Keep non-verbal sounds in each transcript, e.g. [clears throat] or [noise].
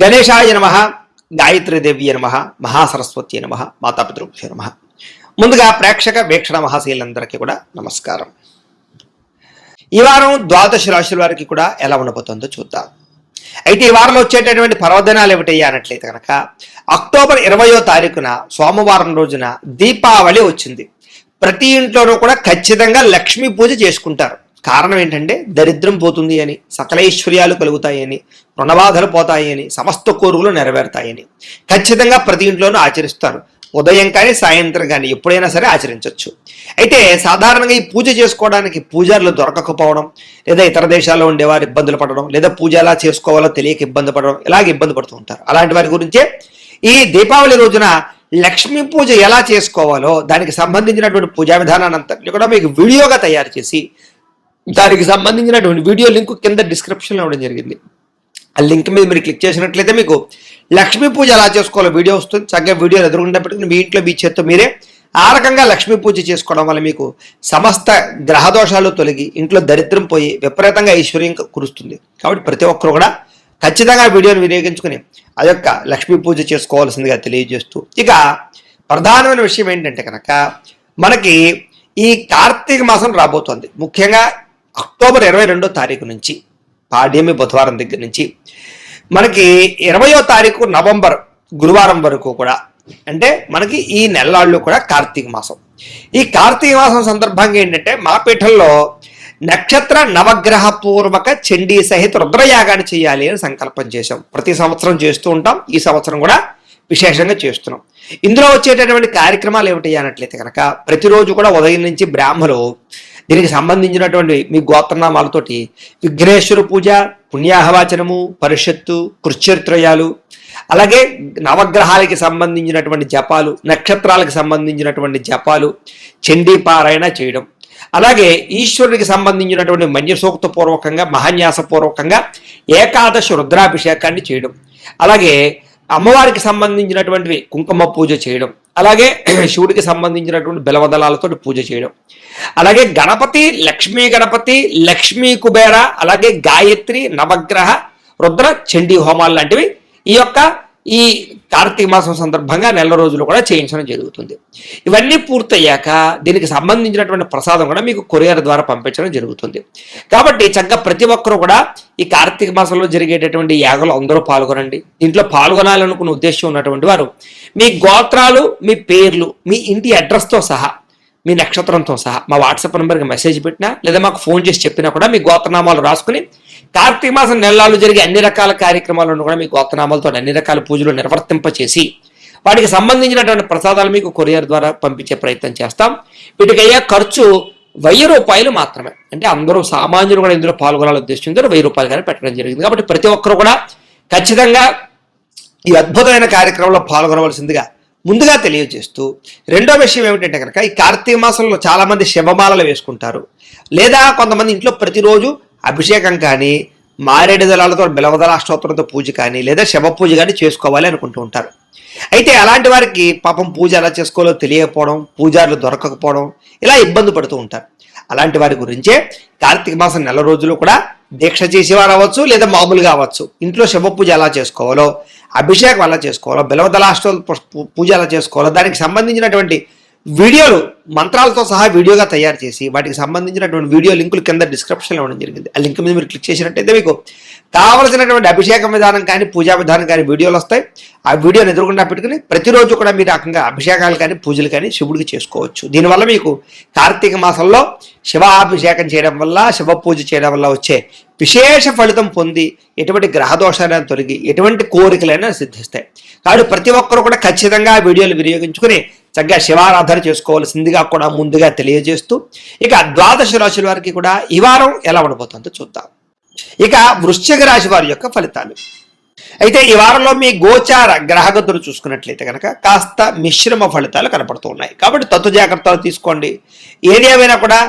గణేశాయ నమ గాయత్రీదేవి నమ మహాసరస్వతి నమ మాతాపితృభ్యో నమ. ముందుగా ప్రేక్షక వీక్షణ మహాశీలందరికీ కూడా నమస్కారం. ఈ వారం ద్వాదశ రాశుల వారికి కూడా ఎలా ఉండబోతుందో చూద్దాం. అయితే ఈ వారంలో వచ్చేటటువంటి పర్వదినాలు ఏమిటయ్యా అన్నట్లయితే కనుక అక్టోబర్ ఇరవయో తారీఖున సోమవారం రోజున దీపావళి వచ్చింది. ప్రతి ఇంట్లోనూ కూడా ఖచ్చితంగా లక్ష్మీ పూజ చేసుకుంటారు. కారణం ఏంటంటే దరిద్రం పోతుంది అని సకలైశ్వర్యాలు కలుగుతాయని రుణబాధలు పోతాయని సమస్త కోరుకులు నెరవేరుతాయని. ఖచ్చితంగా ప్రతి ఇంట్లోనూ ఆచరిస్తారు. ఉదయం కానీ సాయంత్రం కానీ ఎప్పుడైనా సరే ఆచరించవచ్చు అయితే సాధారణంగా ఈ పూజ చేసుకోవడానికి పూజారులు దొరకకపోవడం లేదా ఇతర దేశాల్లో ఉండేవారు ఇబ్బందులు పడడం లేదా పూజ ఎలా చేసుకోవాలో తెలియక ఇబ్బంది పడడం ఇలాగ ఇబ్బంది పడుతూ ఉంటారు. అలాంటి వారి గురించే ఈ దీపావళి రోజున లక్ష్మీ పూజ ఎలా చేసుకోవాలో దానికి సంబంధించినటువంటి పూజా విధానాన్ని అంతటిని కూడా మీకు వీడియోగా తయారు చేసి దానికి సంబంధించినటువంటి వీడియో లింక్ కింద డిస్క్రిప్షన్లో ఇవ్వడం జరిగింది. ఆ లింక్ మీద మీరు క్లిక్ చేసినట్లయితే మీకు లక్ష్మీ పూజ ఎలా చేసుకోవాలో వీడియో వస్తుంది. చక్కగా వీడియోలు ఎదురుకుండా పెట్టుకుని మీ ఇంట్లో మీ చేత్తో మీరే ఆ రకంగా లక్ష్మీ పూజ చేసుకోవడం వల్ల మీకు సమస్త గ్రహదోషాలు తొలగి ఇంట్లో దరిద్రం పోయి విపరీతంగా ఐశ్వర్యం కురుస్తుంది. కాబట్టి ప్రతి ఒక్కరు కూడా ఖచ్చితంగా వీడియోని వినియోగించుకుని ఆ యొక్క లక్ష్మీ పూజ చేసుకోవాల్సిందిగా తెలియజేస్తూ ఇక ప్రధానమైన విషయం ఏంటంటే కనుక మనకి ఈ కార్తీక మాసం రాబోతోంది. ముఖ్యంగా అక్టోబర్ ఇరవై రెండో తారీఖు నుంచి పాడ్యమి బుధవారం దగ్గర నుంచి మనకి ఇరవయో తారీఖు నవంబర్ గురువారం వరకు కూడా అంటే మనకి ఈ నెలలాళ్ళు కూడా కార్తీక మాసం. ఈ కార్తీక మాసం సందర్భంగా ఏంటంటే మా పీఠంలో నక్షత్ర నవగ్రహ పూర్వక చండీ సహిత రుద్రయాగాన్ని చేయాలి అని సంకల్పం చేశాం. ప్రతి సంవత్సరం చేస్తూ ఉంటాం ఈ సంవత్సరం కూడా విశేషంగా చేస్తున్నాం. ఇందులో వచ్చేటటువంటి కార్యక్రమాలు ఏమిటి అన్నట్లయితే కనుక ప్రతిరోజు కూడా ఉదయం నుంచి బ్రాహ్మలు దీనికి సంబంధించినటువంటి మీ గోత్రనామాలతోటి విఘ్నేశ్వర పూజ పుణ్యాహవాచనము పరిషత్తు కృష్చరిత్రయాలు అలాగే నవగ్రహాలకి సంబంధించినటువంటి జపాలు నక్షత్రాలకు సంబంధించినటువంటి జపాలు చండీపారాయణ చేయడం. అలాగే ఈశ్వరుడికి సంబంధించినటువంటి మన్యసూక్త పూర్వకంగా మహాన్యాసపూర్వకంగా ఏకాదశి రుద్రాభిషేకాన్ని చేయడం. అలాగే అమ్మవారికి సంబంధించినటువంటివి కుంకుమ పూజ చేయడం. అలాగే [clears throat] శివుడికి సంబంధించినటువంటి బెలవదళాలతో పూజ చేయడం. అలాగే గణపతి లక్ష్మీ గణపతి లక్ష్మీ కుబేర అలాగే గాయత్రి నవగ్రహ రుద్ర చండీ హోమాలు లాంటివి ఈ యొక్క ఈ కార్తీక మాసం సందర్భంగా నెల రోజులు కూడా చేయించడం జరుగుతుంది. ఇవన్నీ పూర్తయ్యాక దీనికి సంబంధించినటువంటి ప్రసాదం కూడా మీకు కొరియర్ ద్వారా పంపించడం జరుగుతుంది. కాబట్టి చక్కగా ప్రతి ఒక్కరూ కూడా ఈ కార్తీక మాసంలో జరిగేటటువంటి యాగలు అందరూ పాల్గొనండి. దీంట్లో పాల్గొనాలనుకున్న ఉద్దేశం ఉన్నటువంటి వారు మీ గోత్రాలు మీ పేర్లు మీ ఇంటి అడ్రస్తో సహా మీ నక్షత్రంతో సహా మా వాట్సాప్ నెంబర్కి మెసేజ్ పెట్టినా లేదా మాకు ఫోన్ చేసి చెప్పినా కూడా మీ గోత్రనామాలు రాసుకుని కార్తీక మాసం నెలలు జరిగే అన్ని రకాల కార్యక్రమాలను కూడా మీ గోత్రనామాలతో అన్ని రకాల పూజలు నిర్వర్తింపచేసి వాటికి సంబంధించినటువంటి ప్రసాదాలు మీకు కొరియర్ ద్వారా పంపించే ప్రయత్నం చేస్తాం. వీటికి అయ్యే ఖర్చు వెయ్యి రూపాయలు మాత్రమే. అంటే అందరూ సామాన్యులు కూడా ఇందులో పాల్గొనాలని ఉద్దేశించారు వెయ్యి రూపాయలు కానీ పెట్టడం జరిగింది. కాబట్టి ప్రతి ఒక్కరు కూడా ఖచ్చితంగా ఈ అద్భుతమైన కార్యక్రమంలో పాల్గొనవలసిందిగా ముందుగా తెలియజేస్తూ రెండో విషయం ఏమిటంటే కనుక ఈ కార్తీక మాసంలో చాలామంది శివమాలలు వేసుకుంటారు. లేదా కొంతమంది ఇంట్లో ప్రతిరోజు అభిషేకం కానీ మారేడు దళాలతో బిలవదల అష్టోత్తరంతో పూజ కానీ లేదా శవ పూజ కానీ చేసుకోవాలి అనుకుంటూ ఉంటారు. అయితే అలాంటి వారికి పాపం పూజ ఎలా చేసుకోవాలో తెలియకపోవడం పూజారులు దొరకకపోవడం ఇలా ఇబ్బంది పడుతూ ఉంటారు. అలాంటి వారి గురించే కార్తీక మాసం నెల రోజులు కూడా దీక్ష చేసేవారు అవ్వచ్చు లేదా మామూలుగా అవ్వచ్చు. ఇంట్లో శవ పూజ ఎలా చేసుకోవాలో అభిషేకం ఎలా చేసుకోవాలో బిలవదలాష్టో పూజ ఎలా చేసుకోవాలో దానికి సంబంధించినటువంటి వీడియోలు మంత్రాలతో సహా వీడియోగా తయారు చేసి వాటికి సంబంధించినటువంటి వీడియో లింకులు కింద డిస్క్రిప్షన్లో ఇవ్వడం జరిగింది. ఆ లింక్ మీద మీరు క్లిక్ చేసినట్టయితే మీకు కావలసినటువంటి అభిషేక విధానం కానీ పూజా విధానం కానీ వీడియోలు వస్తాయి. ఆ వీడియోని ఎదురుకుండా పెట్టుకుని ప్రతిరోజు కూడా మీరు రకంగా అభిషేకాలు కానీ పూజలు కానీ శివుడికి చేసుకోవచ్చు. దీనివల్ల మీకు కార్తీక మాసంలో శివాభిషేకం చేయడం వల్ల శివ పూజ చేయడం వల్ల వచ్చే విశేష ఫలితం పొంది ఎటువంటి గ్రహదోషాలను తొలగి ఎటువంటి కోరికలైనా సిద్ధిస్తాయి. కాబట్టి ప్రతి ఒక్కరు కూడా ఖచ్చితంగా ఆ వీడియోలు వినియోగించుకుని చక్కగా శివారాధన చేసుకోవాల్సిందిగా కూడా ముందుగా తెలియజేస్తూ ఇక ద్వాదశ రాశుల వారికి కూడా ఈ వారం ఎలా ఉండబోతుందో చూద్దాం. ఇక వృశ్చిక రాశి వారి యొక్క ఫలితాలు. అయితే ఈ వారంలో మీ గోచార గ్రహగతులు చూసుకున్నట్లయితే కనుక కాస్త మిశ్రమ ఫలితాలు కనపడుతూ ఉన్నాయి. కాబట్టి తత్వ జాగ్రత్తలు తీసుకోండి. ఏదేమైనా కూడా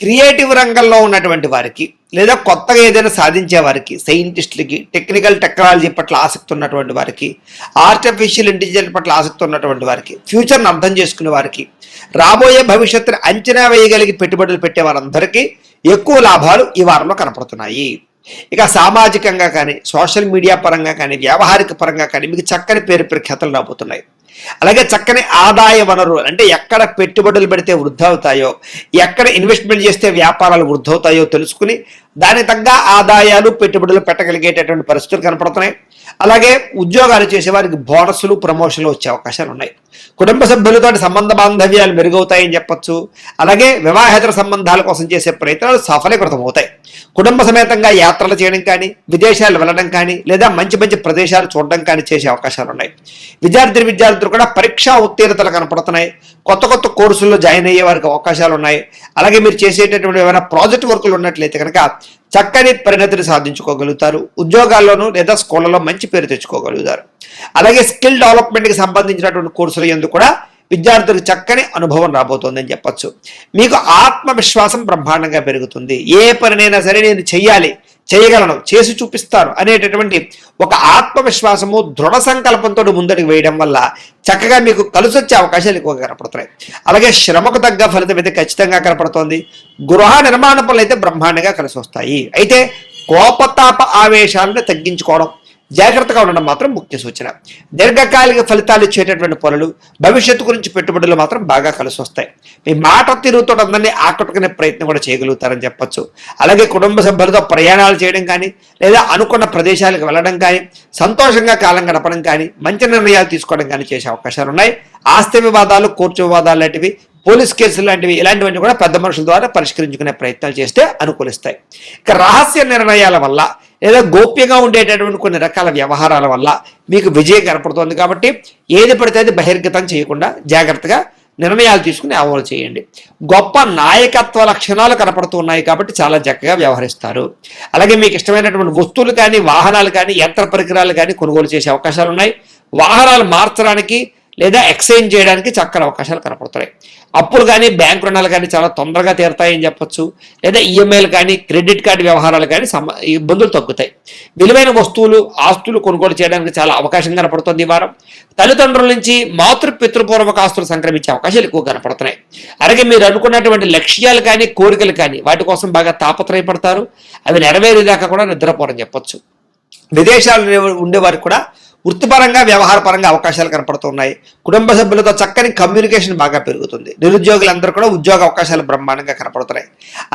క్రియేటివ్ రంగంలో ఉన్నటువంటి వారికి లేదా కొత్తగా ఏదైనా సాధించే వారికి సైంటిస్టులకి టెక్నికల్ టెక్నాలజీ పట్ల ఆసక్తి ఉన్నటువంటి వారికి ఆర్టిఫిషియల్ ఇంటెలిజెన్స్ పట్ల ఆసక్తి ఉన్నటువంటి వారికి ఫ్యూచర్ని అర్థం చేసుకునే వారికి రాబోయే భవిష్యత్తుని అంచనా వేయగలిగి పెట్టుబడులు పెట్టే వారందరికీ ఎక్కువ లాభాలు ఈ వారంలో కనపడుతున్నాయి. ఇక సామాజికంగా కానీ సోషల్ మీడియా పరంగా కానీ వ్యావహారిక పరంగా కానీ మీకు చక్కని పేరు ప్రఖ్యాతలు రాబోతున్నాయి. అలాగే చక్కని ఆదాయ వనరు అంటే ఎక్కడ పెట్టుబడులు పెడితే వృద్ధి అవుతాయో ఎక్కడ ఇన్వెస్ట్మెంట్ చేస్తే వ్యాపారాలు వృద్ధి అవుతాయో తెలుసుకుని దానికి తగ్గ ఆదాయాలు పెట్టుబడులు పెట్టగలిగేటటువంటి పరిస్థితులు కనపడుతున్నాయి. అలాగే ఉద్యోగాలు చేసే వారికి బోనస్లు ప్రమోషన్లు వచ్చే అవకాశాలు ఉన్నాయి. కుటుంబ సభ్యులతో సంబంధ బాంధవ్యాలు మెరుగవుతాయని చెప్పొచ్చు. అలాగే వివాహేతర సంబంధాల కోసం చేసే ప్రయత్నాలు సఫలీకృతం అవుతాయి కుటుంబ సమేతంగా యాత్రలు చేయడం కానీ విదేశాలు వెళ్ళడం కానీ లేదా మంచి మంచి ప్రదేశాలు చూడడం కానీ చేసే అవకాశాలు ఉన్నాయి. విద్యార్థి విద్యార్థులు కూడా పరీక్షా ఉత్తీర్ణతలు కనపడుతున్నాయి. కొత్త కొత్త కోర్సుల్లో జాయిన్ అయ్యే వారికి అవకాశాలు ఉన్నాయి. అలాగే మీరు చేసేటటువంటి ఏమైనా ప్రాజెక్ట్ వర్కులు ఉన్నట్లయితే కనుక చక్కని పరిణతిని సాధించుకోగలుగుతారు. ఉద్యోగాల్లోనూ లేదా స్కూళ్ళలో మంచి పేరు తెచ్చుకోగలుగుతారు. అలాగే స్కిల్ డెవలప్మెంట్కి సంబంధించినటువంటి కోర్సులు ఎందుకు కూడా విద్యార్థులకు చక్కని అనుభవం రాబోతోందని చెప్పచ్చు. మీకు ఆత్మవిశ్వాసం బ్రహ్మాండంగా పెరుగుతుంది. ఏ పనినైనా సరే నేను చెయ్యాలి. చేయగలను చేసి చూపిస్తాను అనేటటువంటి ఒక ఆత్మవిశ్వాసము దృఢ సంకల్పంతో ముందడికి వేయడం వల్ల చక్కగా మీకు కలిసి వచ్చే అవకాశాలు ఎక్కువగా కనపడుతున్నాయి. అలాగే శ్రమకు తగ్గ ఫలితం అయితే ఖచ్చితంగా కనపడుతోంది. గృహ నిర్మాణ పనులు అయితే బ్రహ్మాండంగా కలిసి వస్తాయి అయితే కోపతాప ఆవేశాలను తగ్గించుకోవడం జాగ్రత్తగా ఉండడం మాత్రం ముఖ్య సూచన. దీర్ఘకాలిక ఫలితాలు ఇచ్చేటటువంటి పనులు భవిష్యత్తు గురించి పెట్టుబడులు మాత్రం బాగా కలిసి వస్తాయి. మీ మాట తీరుతో అందరినీ ఆకట్టుకునే ప్రయత్నం కూడా చేయగలుగుతారని చెప్పొచ్చు. అలాగే కుటుంబ సభ్యులతో ప్రయాణాలు చేయడం కానీ లేదా అనుకున్న ప్రదేశాలకు వెళ్ళడం కానీ సంతోషంగా కాలం గడపడం కానీ మంచి నిర్ణయాలు తీసుకోవడం కానీ చేసే అవకాశాలు ఉన్నాయి. ఆస్తి వివాదాలు కోర్టు వివాదాలు లాంటివి పోలీస్ కేసులు లాంటివి ఇలాంటివన్నీ కూడా పెద్ద మనుషుల ద్వారా పరిష్కరించుకునే ప్రయత్నాలు చేస్తే అనుకూలిస్తాయి. ఇక రహస్య నిర్ణయాల వల్ల లేదా గోప్యంగా ఉండేటటువంటి కొన్ని రకాల వ్యవహారాల వల్ల మీకు విజయం కనపడుతుంది కాబట్టి ఏది పడితే అది బహిర్గతం చేయకుండా జాగ్రత్తగా నిర్ణయాలు తీసుకుని అమలు చేయండి. గొప్ప నాయకత్వ లక్షణాలు కనపడుతున్నాయి కాబట్టి చాలా చక్కగా వ్యవహరిస్తారు. అలాగే మీకు ఇష్టమైనటువంటి వస్తువులు కానీ వాహనాలు కానీ యంత్ర పరికరాలు కానీ కొనుగోలు చేసే అవకాశాలు ఉన్నాయి. వాహనాలు మార్చడానికి లేదా ఎక్స్చేంజ్ చేయడానికి చక్కని అవకాశాలు కనపడుతున్నాయి. అప్పులు కానీ బ్యాంక్ రుణాలు కానీ చాలా తొందరగా తీరుతాయని చెప్పొచ్చు. లేదా ఈఎంఐలు కానీ క్రెడిట్ కార్డు వ్యవహారాలు కానీ సమ ఇబ్బందులు తగ్గుతాయి. విలువైన వస్తువులు ఆస్తులు కొనుగోలు చేయడానికి చాలా అవకాశం కనపడుతుంది ఈ వారం. తల్లిదండ్రుల నుంచి మాతృ పితృపూర్వక ఆస్తులు సంక్రమించే అవకాశాలు ఎక్కువ కనపడుతున్నాయి. అలాగే మీరు అనుకున్నటువంటి లక్ష్యాలు కానీ కోరికలు కానీ వాటి కోసం బాగా తాపత్రయపడతారు. అవి నెరవేరేదాకా కూడా నిద్రపోరని చెప్పొచ్చు. విదేశాల్లో ఉండేవారికి కూడా వృత్తిపరంగా వ్యవహారపరంగా అవకాశాలు కనపడుతున్నాయి. కుటుంబ సభ్యులతో చక్కని కమ్యూనికేషన్ బాగా పెరుగుతుంది. నిరుద్యోగులందరూ కూడా ఉద్యోగ అవకాశాలు బ్రహ్మాండంగా కనపడుతున్నాయి.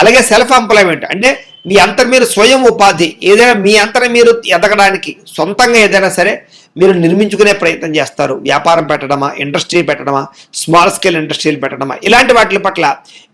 అలాగే సెల్ఫ్ ఎంప్లాయ్మెంట్ అంటే మీ అంతర మీరు స్వయం ఉపాధి ఏదైనా మీ అంతరం మీరు ఎదగడానికి సొంతంగా ఏదైనా సరే మీరు నిర్మించుకునే ప్రయత్నం చేస్తారు. వ్యాపారం పెట్టడమా ఇండస్ట్రీ పెట్టడమా స్మాల్ స్కేల్ ఇండస్ట్రీలు పెట్టడమా ఇలాంటి వాటి పట్ల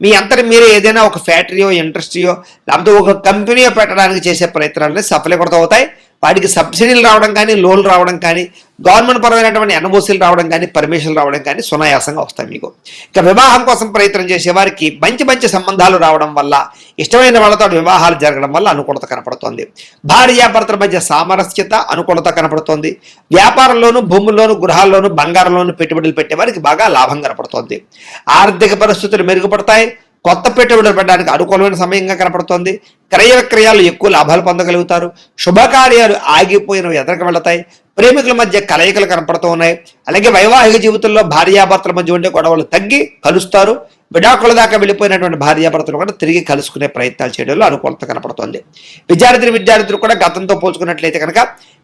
మీ అంతటి మీరు ఏదైనా ఒక ఫ్యాక్టరీయో ఇండస్ట్రీయో లేకపోతే ఒక కంపెనీయో పెట్టడానికి చేసే ప్రయత్నాలు సఫలీకృతం అవుతాయి వాటికి సబ్సిడీలు రావడం కానీ లోన్లు రావడం కానీ గవర్నమెంట్ పరమైనటువంటి ఎన్ఓసీలు రావడం కానీ పర్మిషన్లు రావడం కానీ సునాయాసంగా వస్తాయి మీకు. ఇక వివాహం కోసం ప్రయత్నం చేసే వారికి మంచి మంచి సంబంధాలు రావడం వల్ల ఇష్టమైన వాళ్ళతో వివాహాలు జరగడం వల్ల అనుకూలత కనపడుతోంది. భార్యాభర్తల మధ్య సామరస్యత అనుకూలత కనపడుతోంది. వ్యాపారంలోను భూముల్లోను గృహాల్లోను బంగారంలోను పెట్టుబడులు పెట్టే వారికి బాగా లాభం కనపడుతోంది. ఆర్థిక పరిస్థితులు మెరుగుపడతాయి. కొత్త పెట్టుబడులు పెట్టడానికి అనుకూలమైన సమయంగా కనపడుతోంది. క్రయ విక్రయాలు ఎక్కువ లాభాలు పొందగలుగుతారు. శుభకార్యాలు ఆగిపోయినవి ఎదరికి వెళతాయి. ప్రేమికుల మధ్య కలయికలు కనపడుతూ ఉన్నాయి. అలాగే వైవాహిక జీవితంలో భార్యాభర్తల మధ్య ఉండే గొడవలు తగ్గి కలుస్తారు. విడాకుల దాకా వెళ్ళిపోయినటువంటి భార్యాభర్తలు కూడా తిరిగి కలుసుకునే ప్రయత్నాలు చేయడంలో అనుకూలత కనపడుతోంది. విద్యార్థులు విద్యార్థులు కూడా గతంతో పోల్చుకున్నట్లయితే కనుక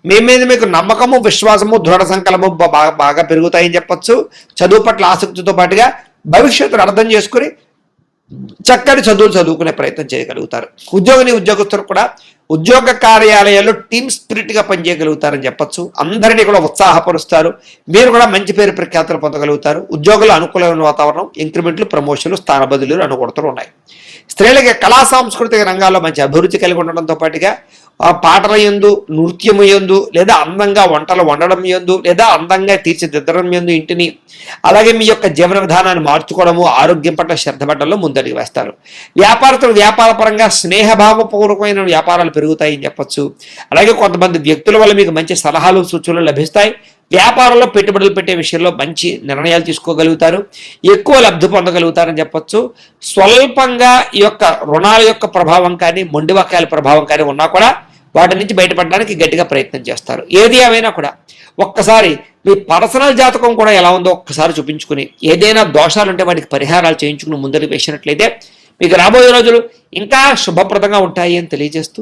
మీ మీద మీకు నమ్మకము విశ్వాసము దృఢ సంకల్పము బాగా బాగా పెరుగుతాయని చెప్పొచ్చు. చదువు పట్ల ఆసక్తితో పాటుగా భవిష్యత్తును అర్థం చేసుకుని చక్కటి చదువులు చదువుకునే ప్రయత్నం చేయగలుగుతారు. ఉద్యోగిని ఉద్యోగస్తులు కూడా ఉద్యోగ కార్యాలయాల్లో టీమ్ స్పిరిట్గా పనిచేయగలుగుతారని చెప్పొచ్చు. అందరినీ కూడా ఉత్సాహపరుస్తారు. మీరు కూడా మంచి పేరు ప్రఖ్యాతులు పొందగలుగుతారు. ఉద్యోగుల అనుకూలమైన వాతావరణం ఇంక్రిమెంట్లు ప్రమోషన్లు స్థాన అనుకూడతలు ఉన్నాయి. స్త్రీలకి కళా సాంస్కృతిక రంగాల్లో మంచి అభివృద్ధి కలిగి ఉండడంతో పాటుగా ఆ పాటల ఎందు నృత్యము ఎందు లేదా అందంగా వంటలు వండడం ఎందు లేదా అందంగా తీర్చిదిద్దడం ఎందు ఇంటిని అలాగే మీ యొక్క జీవన విధానాన్ని మార్చుకోవడము ఆరోగ్యం పట్ల శ్రద్ధ పట్టడంలో ముందడిగి వేస్తారు. వ్యాపారస్తులు వ్యాపారపరంగా స్నేహభావపూర్వకమైన వ్యాపారాలు పెరుగుతాయని చెప్పచ్చు. అలాగే కొంతమంది వ్యక్తుల వల్ల మీకు మంచి సలహాలు సూచనలు లభిస్తాయి. వ్యాపారంలో పెట్టుబడులు పెట్టే విషయంలో మంచి నిర్ణయాలు తీసుకోగలుగుతారు. ఎక్కువ లబ్ధి పొందగలుగుతారని చెప్పొచ్చు. స్వల్పంగా ఈ యొక్క రుణాల యొక్క ప్రభావం కానీ మొండివకాయల ప్రభావం కానీ ఉన్నా కూడా వాటి నుంచి బయటపడడానికి గట్టిగా ప్రయత్నం చేస్తారు. ఏది ఏమైనా కూడా ఒక్కసారి మీ పర్సనల్ జాతకం కూడా ఎలా ఉందో ఒక్కసారి చూపించుకుని ఏదైనా దోషాలు ఉంటే వాటికి పరిహారాలు చేయించుకుని ముందరికి వేసినట్లయితే మీకు రాబోయే రోజులు ఇంకా శుభప్రదంగా ఉంటాయి అని తెలియజేస్తూ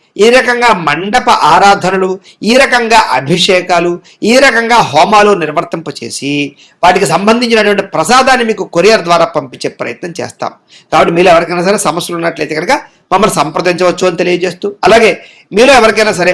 ఈ రకంగా మండప ఆరాధనలు ఈ రకంగా అభిషేకాలు ఈ రకంగా హోమాలు నిర్వర్తింపచేసి వాటికి సంబంధించినటువంటి ప్రసాదాన్ని మీకు కొరియర్ ద్వారా పంపించే ప్రయత్నం చేస్తాం. కాబట్టి మీరు ఎవరికైనా సరే సమస్యలు ఉన్నట్లయితే కనుక మమ్మల్ని సంప్రదించవచ్చు అని తెలియజేస్తూ అలాగే మీరు ఎవరికైనా సరే